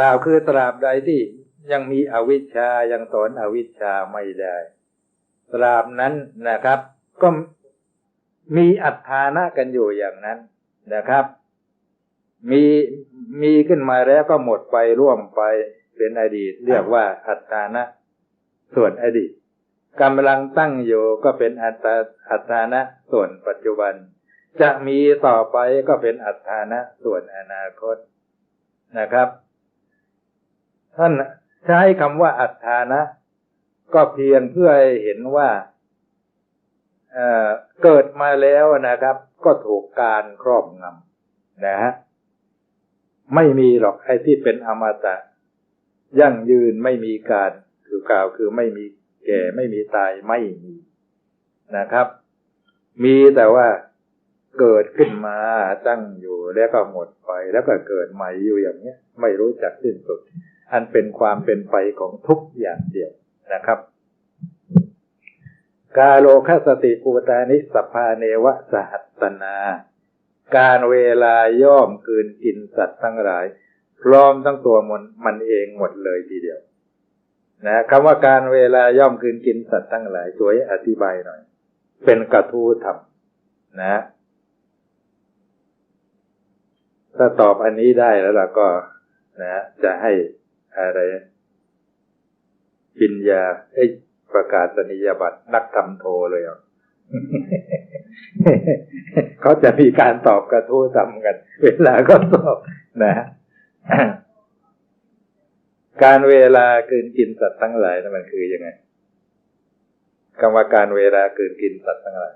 ล่าวคือตราบใดที่ยังมีอวิชชายังถอนอวิชชาไม่ได้ ตราบนั้นนะครับ ก็มีอัตฐานะกันอยู่อย่างนั้นนะครับ มีมีขึ้นมาแล้วก็หมดไปร่วมไปเป็นอดีต เรียกว่าอัตฐานะ ส่วนอดีตกำลังตั้งอยู่ก็เป็นอัตอัตฐานะ ส่วนปัจจุบัน จะมีต่อไปก็เป็นอัตฐานะ ส่วนอนาคตนะครับ ท่านใช้คำว่าอัตฐานะ ก็เพียงเพื่อให้เห็นว่าเเกิดมาแล้วนะครับ ก็ถูกการครอบงำนะฮะไม่มีหรอกไอ้ที่เป็นอมตะ ยั่งยืนไม่มีการคือกล่าวคือไม่มีแก่ไม่มีตายไม่มีนะครับ มีแต่ว่าเกิดขึ้นมาตั้งอยู่แล้วก็หมดไปแล้วก็เกิดใหม่อยู่อย่างนี้ไม่รู้จักสิ้นสุด อันเป็นความเป็นไปของทุกอย่างเดียวนะครับ กาโลคสติปูตานิสภาเนวะสหัตนา การเวลาย่อมกืนกินสัตว์ทั้งหลาย พร้อมทั้งตัวมันมันเองหมดเลยทีเดียว นะคำว่าการเวลาย่อมคืนกินสัตว์ทั้งหลายช่วยอธิบายหน่อย เป็นกระทู้ธรรมนะถ้าตอบอันนี้ได้แล้วเราก็นะจะให้ อะไรปิญญาไอ้ประกาศนียบัตรนักธรรมโทเลยอะเขาจะมีการตอบกระทู้ทำกัน เวลาก็ตอบนะการเวลาคืนกินสัตว์ทั้งหลายนั่นมันคือยังไงคำว่าการเวลาคืนกินสัตว์ทั้งหลาย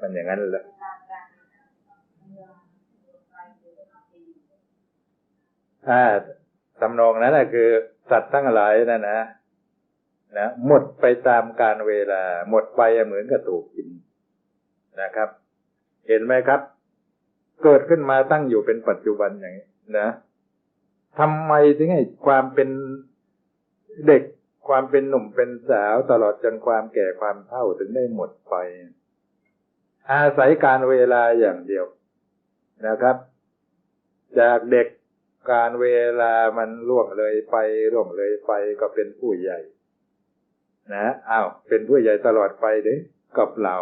มันอย่างนั้นแหละ ถ้าตำนองนั้นนะคือสัตว์ทั้งหลายนั่นนะนะหมดไปตามการเวลา หมดไปเหมือนกับถูกกินนะครับ เห็นไหมครับ เกิดขึ้นมาตั้งอยู่เป็นปัจจุบันอย่างนี้นะทำไมถึงให้ความเป็นเด็กความเป็นหนุ่มเป็นสาวตลอดจนความแก่ความเฒ่าถึงได้หมดไป อาศัยการเวลาอย่างเดียวนะครับ จากเด็ก การเวลามันล่วงเลยไปล่วงเลยไปก็เป็นผู้ใหญ่ นะอ้าวเป็นผู้ใหญ่ตลอดไปเด้กับเหลา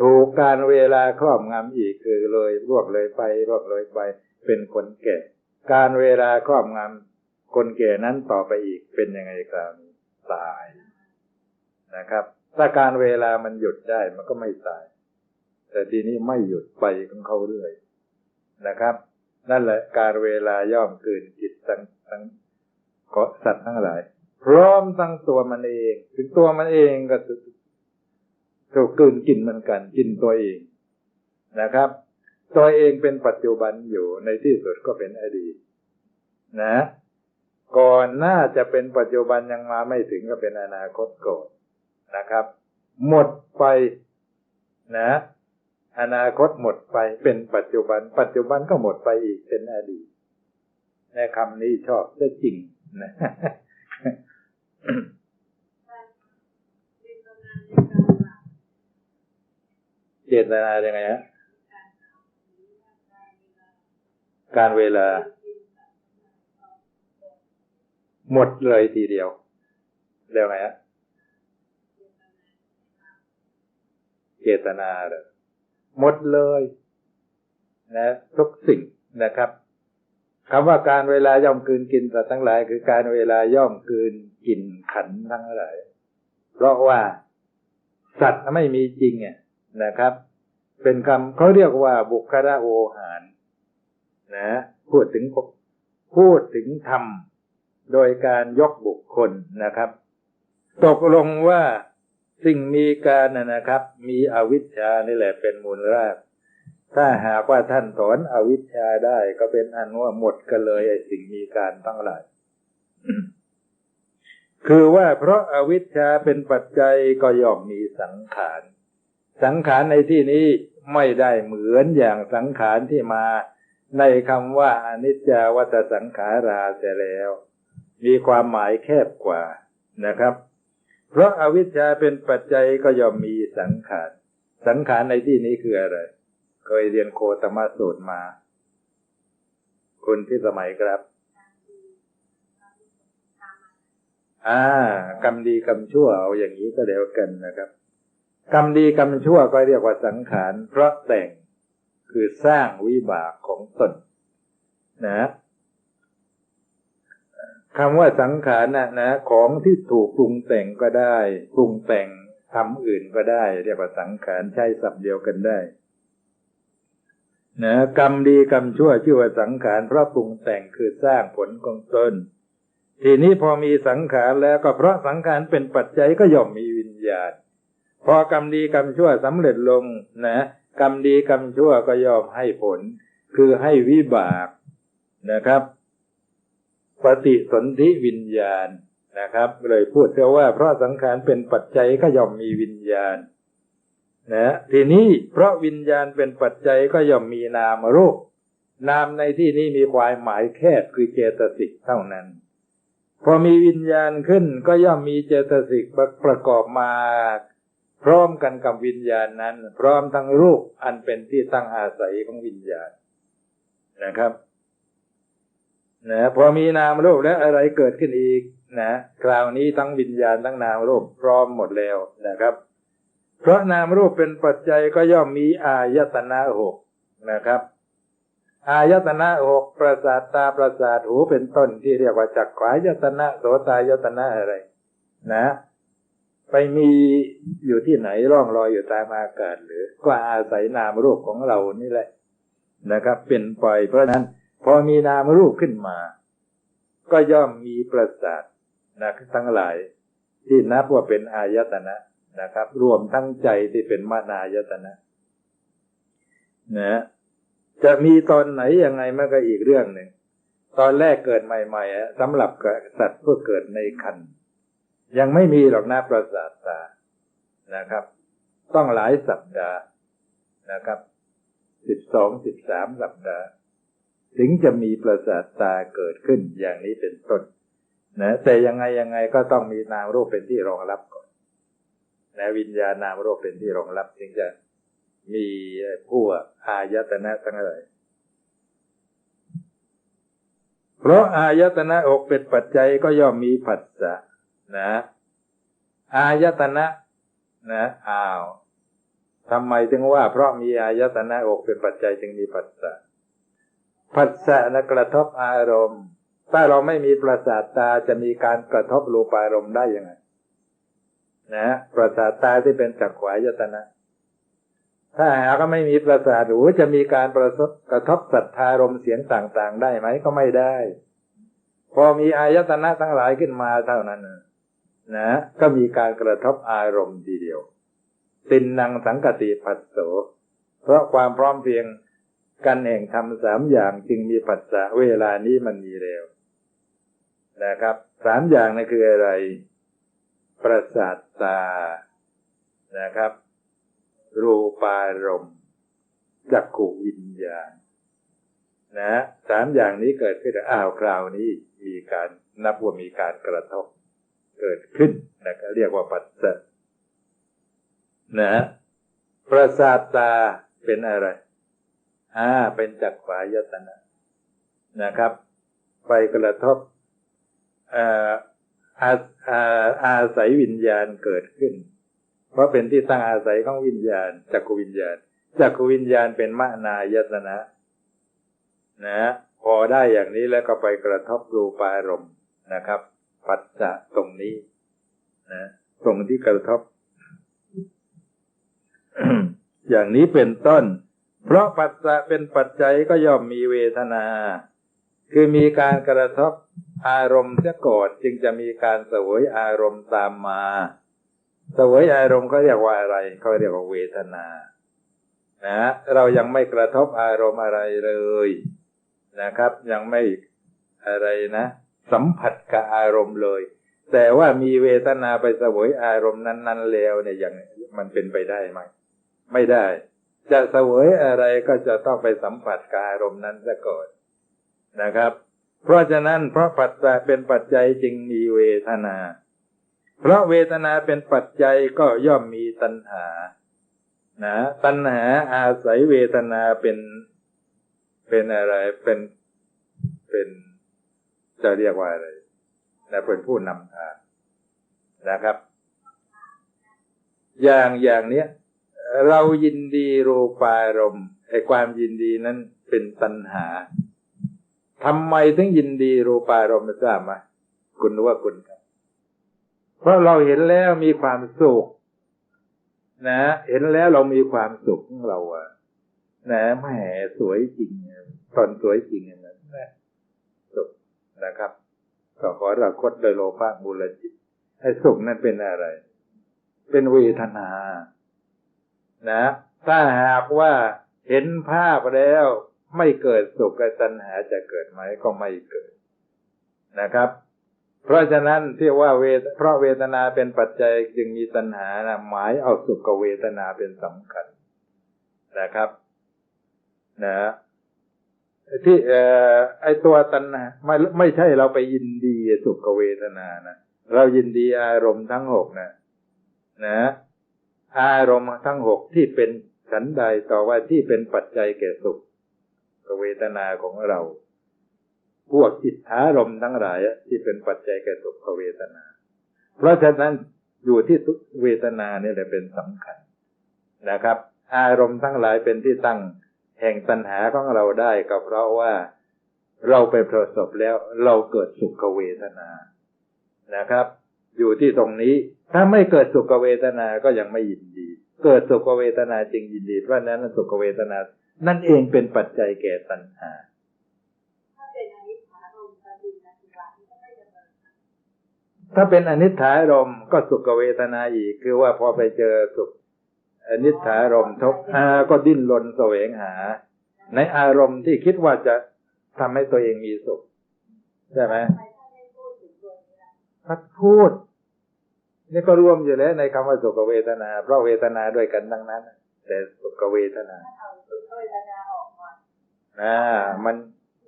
ถูกการเวลาครอบงำอีกคือเลยรวบเลยไปรวบเลยไป เป็นคนแก่ การเวลาครอบงำคนแก่นั้นต่อไปอีกเป็นยังไงครับตายนะครับ ถ้าการเวลามันหยุดได้มันก็ไม่ตาย แต่ทีนี้ไม่หยุดไปของเขาเรื่อยนะครับ นั่นแหละการเวลาย่อมเกินจิตทั้งทั้งก็สัตว์ทั้งหลาย พร้อมทั้งตัวมันเอง ถึงตัวมันเองก็ถูกกืนกินเหมือนกัน กินตัวเองนะครับ ตัวเองเป็นปัจจุบันอยู่ในที่สุดก็เป็นอดีตนะ ก่อนหน้าจะเป็นปัจจุบันยังมาไม่ถึงก็เป็นอนาคตก่อนนะครับ หมดไปนะ อนาคตหมดไปเป็นปัจจุบัน ปัจจุบันก็หมดไปอีกเป็นอดีตในคำนี้ชอบได้จริงนะเจตนาอย่างไงฮะการเวลา หมดเลยทีเดียวเรียกไงฮะเจตนาเลย หมดเลยนะทุกสิ่งนะครับคำว่าการเวลาย่อมคืนกินสัตว์ทั้งหลาย คือการเวลาย่อมคืนกินขันทั้งหลาย เพราะว่าสัตว์ไม่มีจริงเนี่ยนะครับ เป็นคำเขาเรียกว่าบุคลาโอหารนะพูดถึงพูดถึงธรรมโดยการยกบุคคลนะครับ ตกลงว่า สิ่งมีการนะครับ มีอวิชชานี่แหละเป็นมูลราก ถ้าหากว่าท่านถอนอวิชชาได้ก็เป็นอันว่าหมดกันเลยไอ้สิ่งมีการทั้งหลายคือว่าเพราะอาวิชชาเป็นปัจจัยก็ย่อมมีสังขาร สังขารในที่นี้ไม่ได้เหมือนอย่างสังขารที่มาในคำว่าอนิจจาวัตสังขาราเสียแล้ว มีความหมายแคบกว่านะครับ เพราะอาวิชชาเป็นปัจจัยก็ย่อมมีสังขาร สังขารในที่นี้คืออะไร เคยเรียนโคตมสูตรมา คุณที่สมัยครับ อ่ากรรมดีกรรมชั่วเอาอย่างนี้ก็เดียวกันนะครับ กรรมดีกรรมชั่วก็เรียกว่าสังขาร เพราะแต่งคือสร้างวิบากของตนนะ คำว่าสังขารนะนะของที่ถูกปรุงแต่งก็ได้ปรุงแต่งทำอื่นก็ได้ เรียกว่าสังขารใช้ศัพท์เดียวกันได้นะกรรมดีกรรมชั่วชื่อว่าสังขารเพราะปรุงแต่งคือสร้างผลของตนทีนี้พอมีสังขารแล้วก็เพราะสังขารเป็นปัจจัยก็ย่อมมีวิญญาณ พอกรรมดีกรรมชั่วสำเร็จลงนะกรรมดีกรรมชั่วก็ย่อมให้ผล คือให้วิบากนะครับ ปฏิสนธิวิญญาณนะครับ เลยพูดเสียว่าเพราะสังขารเป็นปัจจัยก็ย่อมมีวิญญาณนะทีนี้เพราะวิญญาณเป็นปัจจัยก็ย่อมมีนามรูปนามในที่นี้มีความหมายแคบคือเจตสิกเท่านั้น พอมีวิญญาณขึ้นก็ย่อมมีเจตสิกประกอบมา พร้อมกันกับวิญญาณนั้น พร้อมทั้งรูปอันเป็นที่ตั้งอาศัยของวิญญาณนะครับ นะพอมีนามรูปแล้วอะไรเกิดขึ้นอีกนะคราวนี้ทั้งวิญญาณทั้งนามรูปพร้อมหมดแล้วนะครับ เพราะนามรูปเป็นปัจจัยก็ย่อมมีอายตนะหกนะครับ อายตนะหกประสาทตาประสาทหูเป็นต้นที่เรียกว่าจักขวายตนะโสตายตนะอะไร นะไปมีอยู่ที่ไหนร่องรอยอยู่ตามอากาศหรือก็อาศัยนามรูปของเรานี่แหละนะครับ เป็นปล่อยเพราะนั้น พอมีนามรูปขึ้นมา ก็ย่อมมีประสาทนะทั้งหลาย ที่นับว่าเป็นอายตนะนะครับ รวมทั้งใจที่เป็นมานายตนะนะจะมีตอนไหนยังไงมันก็อีกเรื่องหนึ่งตอนแรกเกิดใหม่ๆสำหรับสัตว์เพื่อเกิดในคันยังไม่มีหรอกนะประสาทตานะครับ ต้องหลายสัปดาห์นะครับสิบสองสิบสามสัปดาห์ ถึงจะมีประสาทตาเกิดขึ้นอย่างนี้เป็นต้นนะแต่ยังไงยังไงก็ต้องมีนามรูปเป็นที่รองรับก่อนนะวิญญาณนามรูปเป็นที่รองรับจึงจะมีผู้อายตนะทั้งหลายเพราะอายตนะอกเป็นปัจจัยก็ย่อมมีผัสสะนะ อายตนะนะอ้าวทำไมถึงว่า เพราะมีอายตนะอกเป็นปัจจัยจึงมีผัสสะ ผัสสะนะกระทบอารมณ์ ถ้าเราไม่มีประสาทตาจะมีการกระทบรูปารมณ์ได้ยังไงนะประสาทตาที่เป็นจักขวายตนะ ถ้าหากไม่มีประสาทหูจะมีการประสบกระทบสัทธารมเสียงต่างๆ ได้ไหมก็ไม่ได้ พอมีอายตนะทั้งหลายขึ้นมาเท่านั้นนะ ก็มีการกระทบอารมณ์ทีเดียวตินนางสังกติผัสโสเพราะความพร้อมเพียง กันแห่งทำสามอย่างจึงมีปัสสะเวลานี้มันมีแล้วนะครับสามอย่างนั่นคืออะไร ประสาทตานะครับ รูปารมณ์จักขูวิญญาณนะสามอย่างนี้เกิดขึ้นอ้าวคราวนี้มีการนับว่ามีการกระทบเกิดขึ้นนะครับเรียกว่าปัสสะนะประสาทตาเป็นอะไร อ่าเป็นจักขวายตนะนะครับ ไปกระทบอาอาอาศัยวิญญาณเกิดขึ้น เพราะเป็นที่ตั้งอาศัยของวิญญาณจักรวิญญาณจักรวิญญาณเป็นมานายตนะนะพอได้อย่างนี้แล้วก็ไปกระทบรูปารมณ์นะครับ ปัจจะตรงนี้นะตรงที่กระทบ อย่างนี้เป็นต้น เพราะปัจจะเป็นปัจจัยก็ย่อมมีเวทนา คือมีการกระทบอารมณ์เสียก่อนจึงจะมีการเสวยอารมณ์ตามมา เสวยอารมณ์เขาเรียกว่าอะไรเขาเรียกว่าเวทนา นะ เรายังไม่กระทบอารมณ์อะไรเลยนะครับ ยังไม่อะไรนะ สัมผัสกับอารมณ์เลย แต่ว่ามีเวทนาไปเสวยอารมณ์นั้น ๆ แล้วเนี่ยอย่างมันเป็นไปได้ไหมไม่ได้ จะเสวยอะไรก็จะต้องไปสัมผัสกับอารมณ์นั้นซะก่อนนะครับ เพราะฉะนั้นเพราะปัจจัยเป็นปัจจัยจึงมีเวทนา เพราะเวทนาเป็นปัจจัยก็ย่อมมีตัณหา นะ ตัณหาอาศัยเวทนาเป็นเป็นอะไรเป็นเป็นจะเรียกว่าอะไรนะเป็นผู้นำทางนะครับ อย่างอย่างเนี้ย เรายินดีรูปารมณ์ไอ้ความยินดีนั้นเป็นตัณหาทำไมถึงยินดีรูปารมณ์ไม่ทราบไหมคุณรู้ว่าคุณครับ เพราะเราเห็นแล้วมีความสุขนะ เห็นแล้วเรามีความสุขของเราอะนะแหมสวยจริงตอนสวยจริงอย่างนั้นนะสุขนะครับก็ขอเราคดโดยโลภะมูลจิตให้สุขนั้นเป็นอะไร เป็นเวทนา นะ ถ้าหากว่าเห็นภาพแล้วไม่เกิดสุขกับตัณหาจะเกิดไหมก็ไม่เกิดนะครับ เพราะฉะนั้นที่ว่าเวทเพราะเวทนาเป็นปัจจัยจึงมีตัณหานะหมายเอาสุขกับเวทนาเป็นสำคัญนะครับนะที่เอ่อไอตัวตัณหาไม่ไม่ใช่เราไปยินดีสุขเวทนานะเรายินดีอารมณ์ทั้งหกนะ นะ อารมณ์ทั้งหกที่เป็นฉันใดต่อว่าที่เป็นปัจจัยแก่สุขเวทนาของเรา พวกจิตอารมณ์ทั้งหลายที่เป็นปัจจัยแก่สุขเวทนา เพราะฉะนั้นอยู่ที่ทุกเวทนานี่แหละเป็นสำคัญนะครับ อารมณ์ทั้งหลายเป็นที่ตั้งแห่งตัณหาของเราได้ก็เพราะว่าเราไปประสบแล้วเราเกิดสุขเวทนานะครับ อยู่ที่ตรงนี้ ถ้าไม่เกิดสุขเวทนาก็ยังไม่ยินดี เกิดสุขเวทนาจริงยินดีเพราะนั้นสุขเวทนา นั่นเองเป็นปัจจัยแก่ตัณหาถ้าเป็นอนิจฐารมก็สุขเวทนาอีก คือว่าพอไปเจอสุขอนิจฐารมทุกอาก็ดิ้นรนแสวงหา ในอารมณ์ที่คิดว่าจะทำให้ตัวเองมีสุขใช่ไหมพัดพูด นี่ก็รวมอยู่แล้วในคำว่าสุขเวทนา เพราะเวทนาด้วยกันทั้งนั้น แต่สุขเวทนาอ่ามัน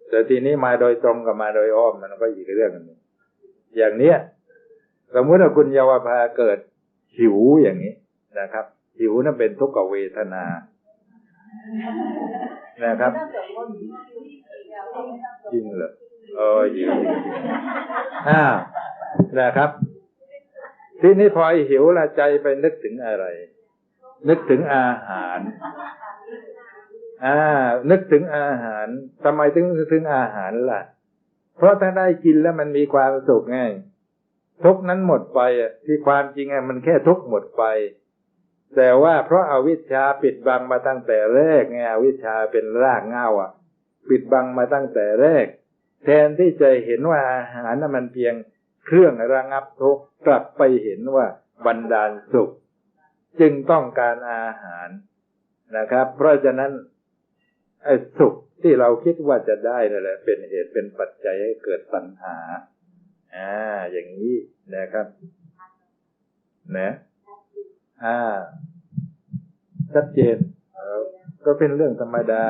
แต่ทีนี้มาโดยตรงกับมาโดยอ้อมมันก็อีกเรื่องนึงอย่างเนี้ยสมมติว่าคุณเยาวภาเกิดหิวอย่างนี้นะครับ หิวนั่นเป็นทุกขเวทนา นะครับจริงเหรอเออหิวอ่านะครับ ทีนี้พอหิวละใจไปนึกถึงอะไร นึกถึงอาหาร อ่า นึกถึงอาหารทำไมถึงนึกถึงอาหารล่ะ เพราะถ้าได้กินแล้วมันมีความสุขไงทุกนั้นหมดไปอะที่ความจริงอะมันแค่ทุกหมดไป แต่ว่าเพราะอาวิชชาปิดบังมาตั้งแต่แรกไงอวิชชาเป็นรากเงาอะ ปิดบังมาตั้งแต่แรก แทนที่จะเห็นว่าอาหารนั้นมันเพียง เครื่องระงับทุกข์กลับไปเห็นว่าบันดาลสุข จึงต้องการอาหารนะครับ เพราะฉะนั้นไอ้สุขที่เราคิดว่าจะได้นั่นแหละ เป็นเหตุเป็นปัจจัยให้เกิดปัญหา อ่า อย่างนี้นะครับ นะอ่า ชัดเจนก็เป็นเรื่องธรรมดา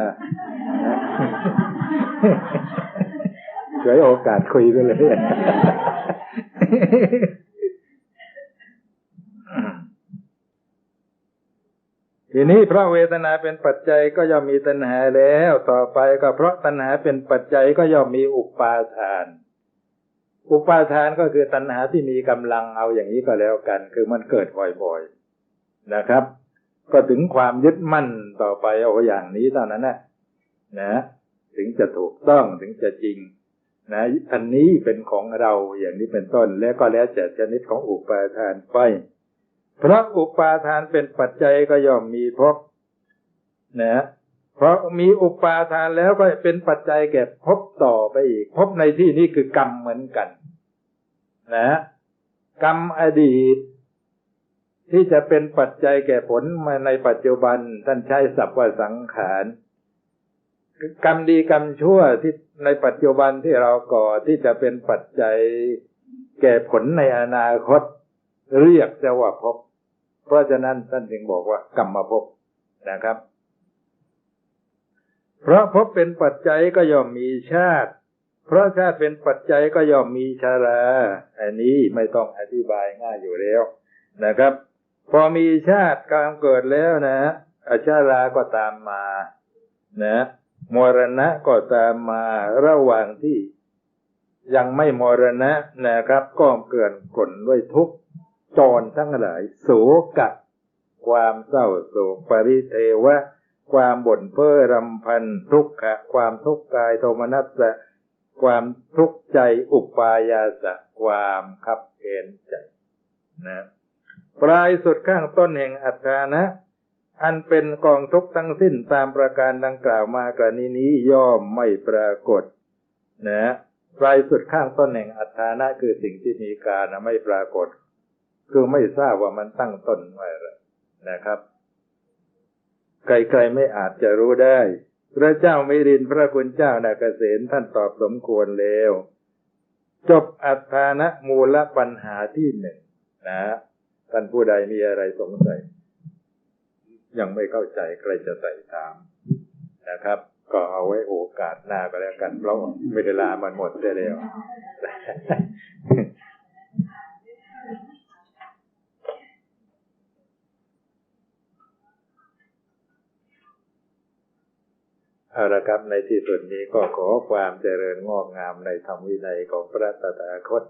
เฉวยโอกาสคุยไปเลย ทีนี้เพราะเวทนาเป็นปัจจัยก็ย่อมมีตัณหาแล้ว ต่อไปก็เพราะตัณหาเป็นปัจจัยก็ย่อมมีอุปาทาน อุปาทานก็คือตัณหาที่มีกำลังเอาอย่างนี้ก็แล้วกัน คือมันเกิดบ่อยๆนะครับ ก็ถึงความยึดมั่นต่อไปเอาอย่างนี้เท่านั้นนะนะ ถึงจะถูกต้องถึงจะจริง นะอันนี้เป็นของเราอย่างนี้เป็นต้น แล้วก็แล้วแต่ชนิดของอุปาทานไปเพราะอุปาทานเป็นปัจจัยก็ย่อมมีพบนะเพราะมีอุปาทานแล้วก็เป็นปัจจัยแก่พบต่อไปอีก พบในที่นี้คือกรรมเหมือนกัน นะ กรรมอดีต ที่จะเป็นปัจจัยแก่ผลมาในปัจจุบันท่านใช้ศัพท์ว่าสังขาร กรรมดีกรรมชั่วที่ในปัจจุบันที่เราก่อที่จะเป็นปัจจัยแก่ผลในอนาคต เรียกจะว่าภพเพราะฉะนั้นท่านจึงบอกว่ากรรมภพนะครับ เพราะภพเป็นปัจจัยก็ย่อมมีชาติ เพราะชาติเป็นปัจจัยก็ย่อมมีชาราอันนี้ไม่ต้องอธิบายง่ายอยู่แล้วนะครับ พอมีชาติการเกิดแล้วนะอาชาราก็ตามมา นะ มรณะก็ตามมาระหว่างที่ยังไม่มรณะนะครับ ก็เกินกลนด้วยทุกจรทั้งหลาย โศกะ ความเศร้าโศกปริเทวะ ความบ่นเพ้อรำพันทุกขะ ความทุกข์กายโทมนัสสะ ความทุกข์ใจอุปายาสะ ความขับเอนใจนะ ปลายสุดข้างต้นแห่งอัตตานะ อันเป็นกองทุกข์ทั้งสิ้นตามประการดังกล่าวมากรณีนี้ย่อมไม่ปรากฏนะปลายสุดข้างต้นแห่งอัตตานะคือสิ่งที่มีการนะไม่ปรากฏ คือไม่ทราบว่ามันตั้งต้นไว้อะนะครับ ไกลๆไม่อาจจะรู้ได้ พระเจ้ามิรินพระคุณเจ้านาเกษตท่านตอบสมควรแล้ว จบอัตตานะมูลปัญหาที่หนึ่งนะท่านผู้ใดมีอะไรสงสัย ยังไม่เข้าใจใครจะใส่ถามนะครับ ก็เอาไว้โอกาสหน้าก็แล้วกันเพราะเวลามันหมดได้แล้วเอาละครับในที่สุดนี้ก็ขอความเจริญงอกงามในธรรมวินัยของพระตถาคต